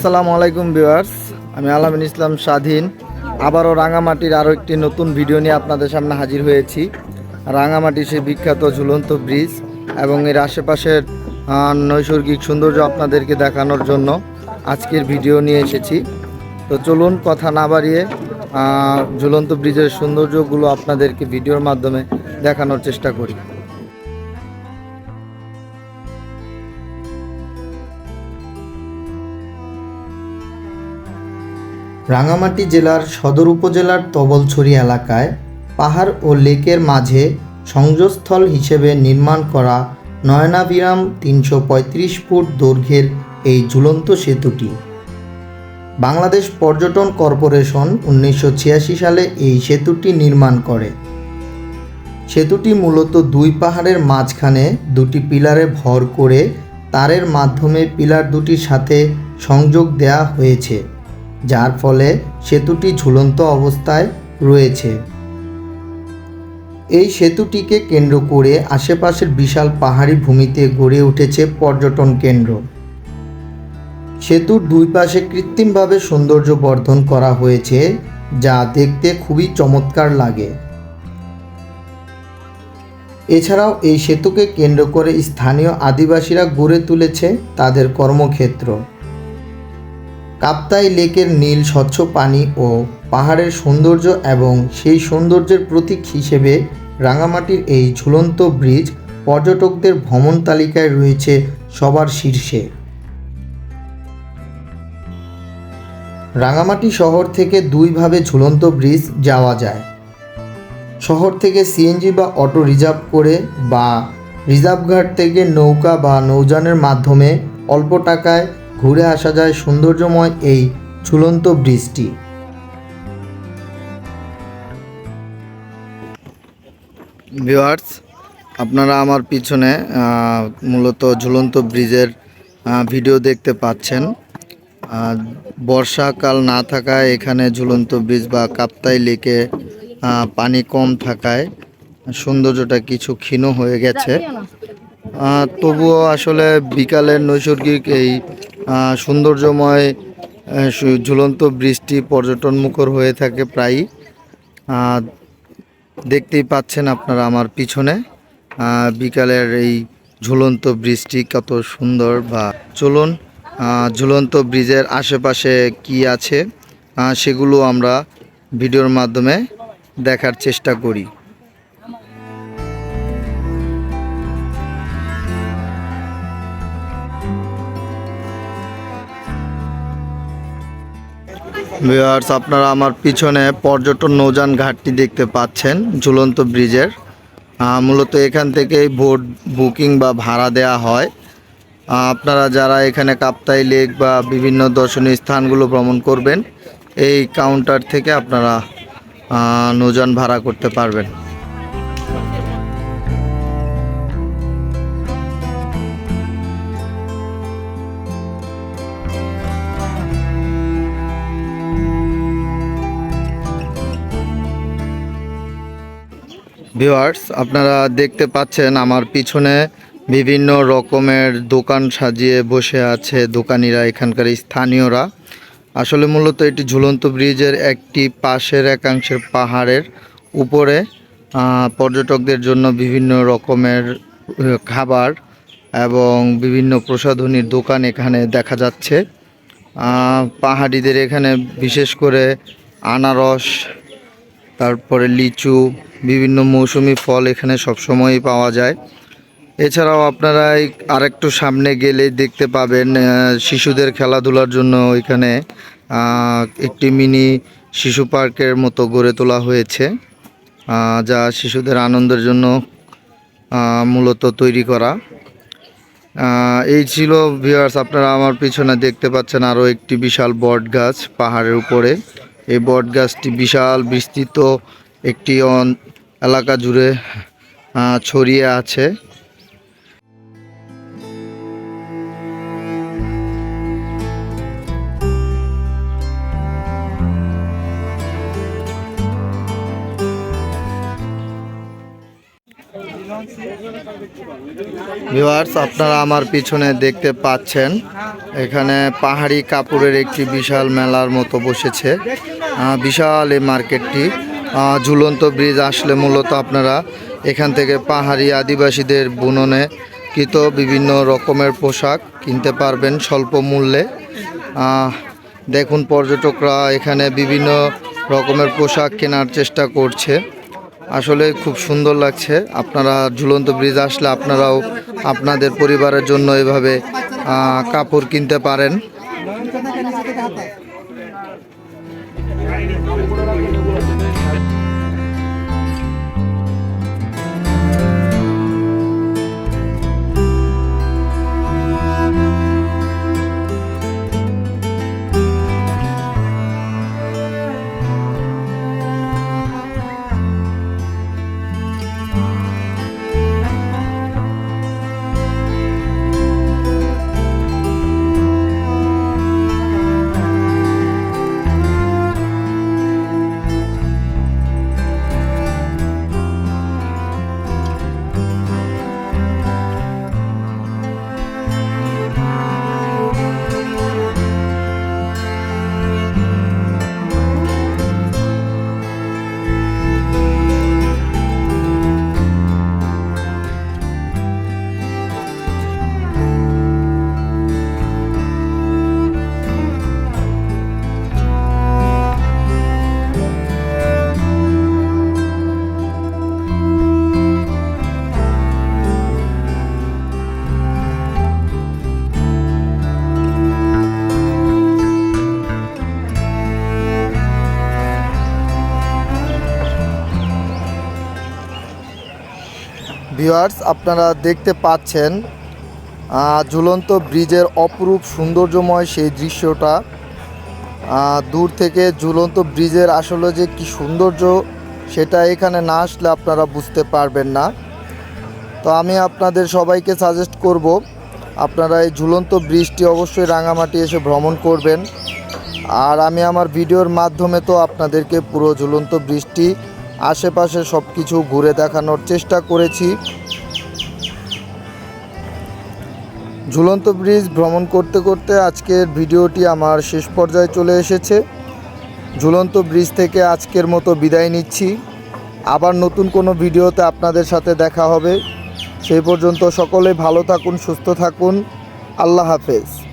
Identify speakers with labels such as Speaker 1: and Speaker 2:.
Speaker 1: আসসালামু আলাইকুম ভিউয়ার্স, আমি আলামিন ইসলাম স্বাধীন। আবারও রাঙামাটির আরও একটি নতুন ভিডিও নিয়ে আপনাদের সামনে হাজির হয়েছি। রাঙামাটি সেই বিখ্যাত ঝুলন্ত ব্রিজ এবং এর আশেপাশের নৈসর্গিক সৌন্দর্য আপনাদেরকে দেখানোর জন্য আজকের ভিডিও নিয়ে এসেছি। তো চলুন কথা না বাড়িয়ে ঝুলন্ত ব্রিজের সৌন্দর্যগুলো আপনাদেরকে ভিডিওর মাধ্যমে দেখানোর চেষ্টা করি। রাঙামাটি জেলার সদর উপজেলার তবলছড়ি এলাকায় পাহাড় ও লেকের মাঝে সংযোগস্থল হিসেবে নির্মাণ করা নয়নাবিরাম তিনশো পঁয়ত্রিশ ফুট দৈর্ঘ্যের এই ঝুলন্ত সেতুটি। বাংলাদেশ পর্যটন কর্পোরেশন উনিশশো ছিয়াশি সালে এই সেতুটি নির্মাণ করে। সেতুটি মূলত দুই পাহাড়ের মাঝখানে দুটি পিলারে ভর করে তারের মাধ্যমে পিলার দুটির সাথে সংযোগ দেওয়া হয়েছে। যার ফলে সেতুটি ঝুলন্ত অবস্থায় রয়েছে। এই সেতুটিকে কেন্দ্র করে আশেপাশের বিশাল পাহাড়ি ভূমিতে গড়ে উঠেছে পর্যটন কেন্দ্র। সেতুর দুই পাশে কৃত্রিমভাবে সৌন্দর্য বর্ধন করা হয়েছে, যা দেখতে খুবই চমৎকার লাগে। এছাড়াও এই সেতুকে কেন্দ্র করে স্থানীয় আদিবাসীরা গড়ে তুলেছে তাদের কর্মক্ষেত্র। কাপ্তাই লেকের নীল, স্বচ্ছ পানি ও পাহাড়ের সৌন্দর্য এবং সেই সৌন্দর্যের প্রতীক হিসেবে রাঙামাটির এই ঝুলন্ত ব্রিজ পর্যটকদের ভ্রমণ তালিকায় রয়েছে সবার শীর্ষে। রাঙামাটি শহর থেকে দুইভাবে ঝুলন্ত ব্রিজ যাওয়া যায়। শহর থেকে সিএনজি বা অটো রিজার্ভ করে বা রিজার্ভ ঘাট থেকে নৌকা বা নৌযানের মাধ্যমে অল্প টাকায় ঘুরে আসা যায় সৌন্দর্যময় এই ঝুলন্ত ব্রিজটি। ভিওয়ার্স আপনারা আমার পিছনে মূলত ঝুলন্ত ব্রিজের ভিডিও দেখতে পাচ্ছেন। বর্ষাকাল না থাকায় এখানে ঝুলন্ত ব্রিজ বা কাপ্তাই লেকে পানি কম থাকায় সৌন্দর্যটা কিছু ক্ষীণ হয়ে গেছে। তবুও আসলে বিকালের নৈসর্গিক এই সৌন্দর্যময় ঝুলন্ত বৃষ্টি পর্যটন মুখর হয়ে থাকে প্রায়ই। দেখতেই পাচ্ছেন আপনারা আমার পিছনে। বিকালের এই ঝুলন্ত বৃষ্টি কত সুন্দর বা চলুন ঝুলন্ত ব্রিজের আশেপাশে কি আছে সেগুলো আমরা ভিডিওর মাধ্যমে দেখার চেষ্টা করি। ভিউয়ার্স আপনারা আমার পিছনে পর্যটন নৌযান ঘাটটি দেখতে পাচ্ছেন, ঝুলন্ত ব্রিজের। মূলত এখান থেকেই ভোট বুকিং বা ভাড়া দেয়া হয়। আপনারা যারা এখানে কাপ্তাই লেক বা বিভিন্ন দর্শনীয় স্থানগুলো ভ্রমণ করবেন, এই কাউন্টার থেকে আপনারা নৌজান ভাড়া করতে পারবেন। ভিউয়ার্স, আপনারা দেখতে পাচ্ছেন আমার পিছনে বিভিন্ন রকমের দোকান সাজিয়ে বসে আছে দোকানিরা, এখানকার স্থানীয়রা। আসলে মূলত এটি ঝুলন্ত ব্রিজের একটি পাশের একাংশের পাহাড়ের উপরে। পর্যটকদের জন্য বিভিন্ন রকমের খাবার এবং বিভিন্ন প্রসাধনীর দোকান এখানে দেখা যাচ্ছে। পাহাড়িদের এখানে বিশেষ করে আনারস তারপরে লিচু বিভিন্ন মৌসুমি ফল এখানে সবসময়ই পাওয়া যায়। এছাড়াও আপনারা আরেকটু সামনে গেলে দেখতে পাবেন শিশুদের খেলাধুলার জন্য আহ, একটি মিনি শিশু পার্কের মতো গড়ে তোলা হয়েছে যা শিশুদের আনন্দের জন্য মূলত তৈরি করা। এই ছিল ভিউয়ার্স আপনারা আমার পিছনে দেখতে পাচ্ছেন আরও একটি বিশাল বট গাছ পাহাড়ের উপরে। এই বট গাছটি বিশাল বিস্তৃত একটি এলাকা জুড়ে ছড়িয়ে আছে। ভিউয়ার্স, আপনারা আমার পিছনে দেখতে পাচ্ছেন, এখানে পাহাড়ি কাপড়ের একটি বিশাল মেলার মতো বসেছে। বিশাল এই মার্কেটটি। ঝুলন্ত ব্রিজ আসলে মূলত আপনারা এখান থেকে পাহাড়ি আদিবাসীদের বুননে কৃত বিভিন্ন রকমের পোশাক কিনতে পারবেন স্বল্প মূল্যে। দেখুন, পর্যটকরা এখানে বিভিন্ন রকমের পোশাক কেনার চেষ্টা করছে। আসলে খুব সুন্দর লাগছে। আপনারা ঝুলন্ত ব্রিজ আসলে আপনারাও আপনাদের পরিবারের জন্য এভাবে কাপড় কিনতে পারেন। ভিউয়ার্স, আপনারা দেখতে পাচ্ছেন ঝুলন্ত ব্রিজের অপরূপ সৌন্দর্যময় সেই দৃশ্যটা। দূর থেকে ঝুলন্ত ব্রিজের আসলে যে কি সৌন্দর্য, সেটা এখানে না আসলে আপনারা বুঝতে পারবেন না। তো আমি আপনাদের সবাইকে সাজেস্ট করব, আপনারা এই ঝুলন্ত ব্রিজটি অবশ্যই রাঙামাটি এসে ভ্রমণ করবেন। আর আমি আমার ভিডিওর মাধ্যমে তো আপনাদেরকে পুরো ঝুলন্ত ব্রিজটি আশেপাশে সব কিছু ঘুরে দেখানোর চেষ্টা করেছি। ঝুলন্ত ব্রিজ ভ্রমণ করতে করতে আজকের ভিডিওটি আমার শেষ পর্যায়ে চলে এসেছে। ঝুলন্ত ব্রিজ থেকে আজকের মতো বিদায় নিচ্ছি। আবার নতুন কোনো ভিডিওতে আপনাদের সাথে দেখা হবে। সেই পর্যন্ত সকলে ভালো থাকুন, সুস্থ থাকুন। আল্লাহ হাফেজ।